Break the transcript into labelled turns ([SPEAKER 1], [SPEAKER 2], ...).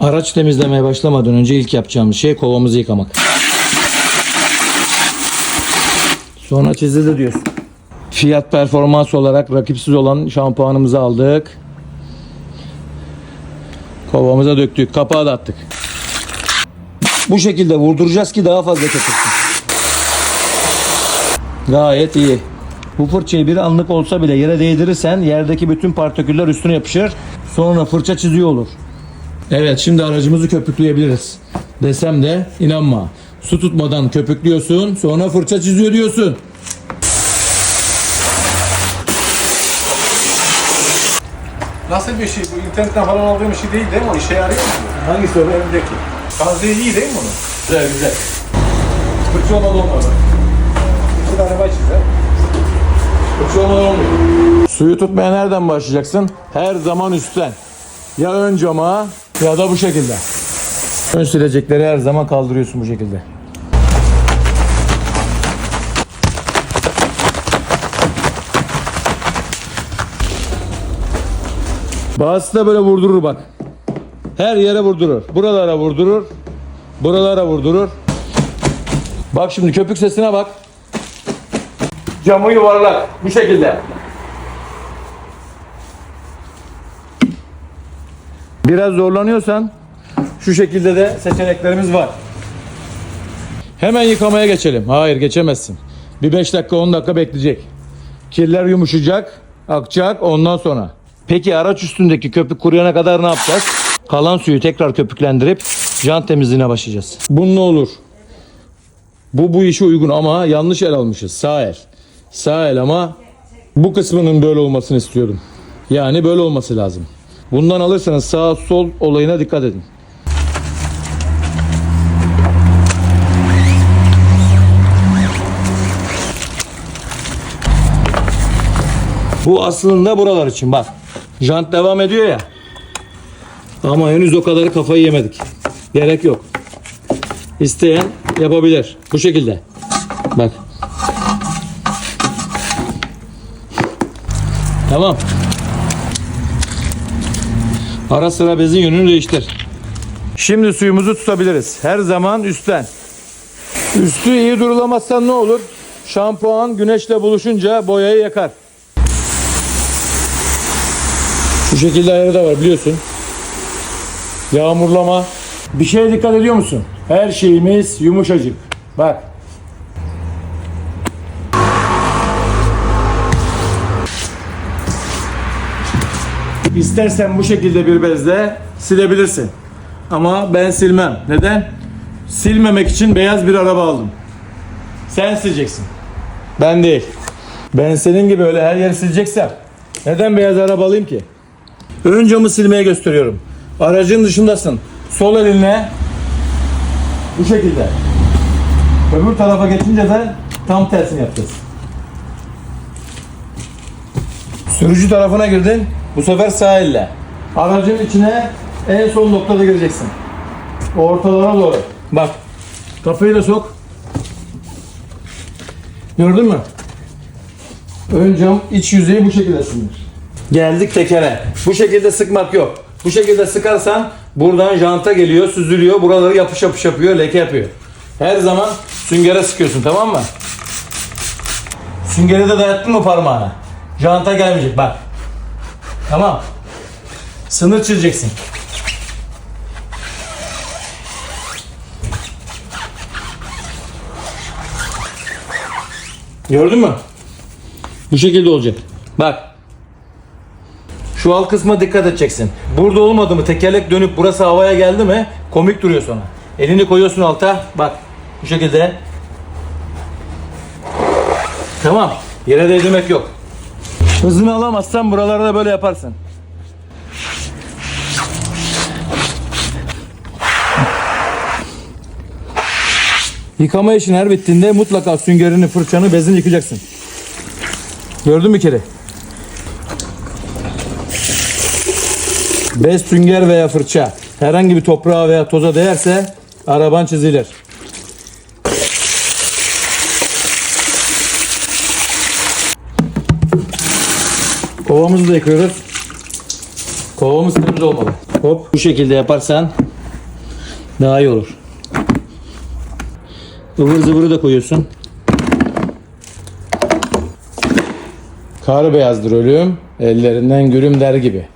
[SPEAKER 1] Araç temizlemeye başlamadan önce ilk yapacağımız şey kovamızı yıkamak. Sonra çizildi diyorsun. Fiyat performans olarak rakipsiz olan şampuanımızı aldık. Kovamıza döktük. Kapağı da attık. Bu şekilde vurduracağız ki daha fazla köpürsün. Gayet iyi. Bu fırçayı bir anlık olsa bile yere değdirirsen yerdeki bütün partiküller üstüne yapışır. Sonra fırça çiziyor olur. Evet şimdi aracımızı köpükleyebiliriz. Desem de inanma. Su tutmadan köpüklüyorsun sonra fırça çiziyor diyorsun.
[SPEAKER 2] Nasıl bir şey? Bu internetten falan aldığım bir şey değil değil mi? O işe yarıyor mu?
[SPEAKER 1] Hangisi o?
[SPEAKER 2] Önümdeki. Taze iyi değil mi bunun?
[SPEAKER 1] Güzel güzel.
[SPEAKER 2] Fırça olmadı olmadı. İki araba çizer.
[SPEAKER 1] Fırça olmadan olmuyor. Suyu tutmaya nereden başlayacaksın? Her zaman üstten. Ya ön cama ya da bu şekilde. Ön silecekleri her zaman kaldırıyorsun bu şekilde. Bazısı da böyle vurdurur bak. Her yere vurdurur. Buralara vurdurur. Buralara vurdurur. Bak şimdi köpük sesine bak. Camı yuvarlak. Bu şekilde. Biraz zorlanıyorsan şu şekilde de seçeneklerimiz var. Hemen yıkamaya geçelim. Hayır geçemezsin. Bir 5 dakika 10 dakika bekleyecek. Kirler yumuşayacak, akacak ondan sonra. Peki araç üstündeki köpük kuruyana kadar ne yapacağız? Kalan suyu tekrar köpüklendirip jant temizliğine başlayacağız. Bu ne olur? Bu bu işe uygun ama yanlış el almışız. Sağ el. Sağ el ama bu kısmının böyle olmasını istiyordum. Yani böyle olması lazım. Bundan alırsanız sağ sol olayına dikkat edin. Bu aslında buralar için bak. Jant devam ediyor ya. Ama henüz o kadarı kafayı yemedik. Gerek yok. İsteyen yapabilir. Bu şekilde. Bak. Tamam. Ara sıra bezin yönünü değiştir. Şimdi suyumuzu tutabiliriz. Her zaman üstten. Üstü iyi durulamazsan ne olur? Şampuan güneşle buluşunca boyayı yakar. Şu şekilde ayarı da var biliyorsun. Yağmurlama. Bir şeye dikkat ediyor musun? Her şeyimiz yumuşacık. Bak. İstersen bu şekilde bir bezle silebilirsin. Ama ben silmem. Neden? Silmemek için beyaz bir araba aldım. Sen sileceksin. Ben değil. Ben senin gibi öyle her yeri sileceksem neden beyaz araba alayım ki? Ön camı silmeye gösteriyorum. Aracın dışındasın. Sol elinle bu şekilde. Öbür tarafa geçince de tam tersini yapacağız. Sürücü tarafına girdin. Bu sefer sağ elle. Aracın içine en son noktada gireceksin. Ortalara doğru. Bak. Kafayı da sok. Gördün mü? Ön cam iç yüzeyi bu şekilde silinir. Geldik tekere. Bu şekilde sıkmak yok. Bu şekilde sıkarsan buradan janta geliyor, süzülüyor. Buraları yapış yapış yapıyor, leke yapıyor. Her zaman süngere sıkıyorsun tamam mı? Süngeri de dayattın mı parmağına? Janta gelmeyecek bak. Tamam. Sınır çizeceksin. Gördün mü? Bu şekilde olacak. Bak. Şu alt kısma dikkat edeceksin. Burada olmadı mı tekerlek dönüp burası havaya geldi mi komik duruyor sonra. Elini koyuyorsun alta bak bu şekilde. Tamam yere değdirmek yok. Hızını alamazsan buralarda böyle yaparsın. Yıkama işin her bittiğinde mutlaka süngerini, fırçanı, bezini yıkacaksın. Gördün mü kere? Bez, sünger veya fırça herhangi bir toprağa veya toza değerse araban çizilir. Kovamızı da yıkıyoruz. Kovamız temiz olmalı. Hop bu şekilde yaparsan Daha iyi olur. Ivır zıvırı da koyuyorsun. Kar beyazdır ölüm, ellerinden gülüm der gibi.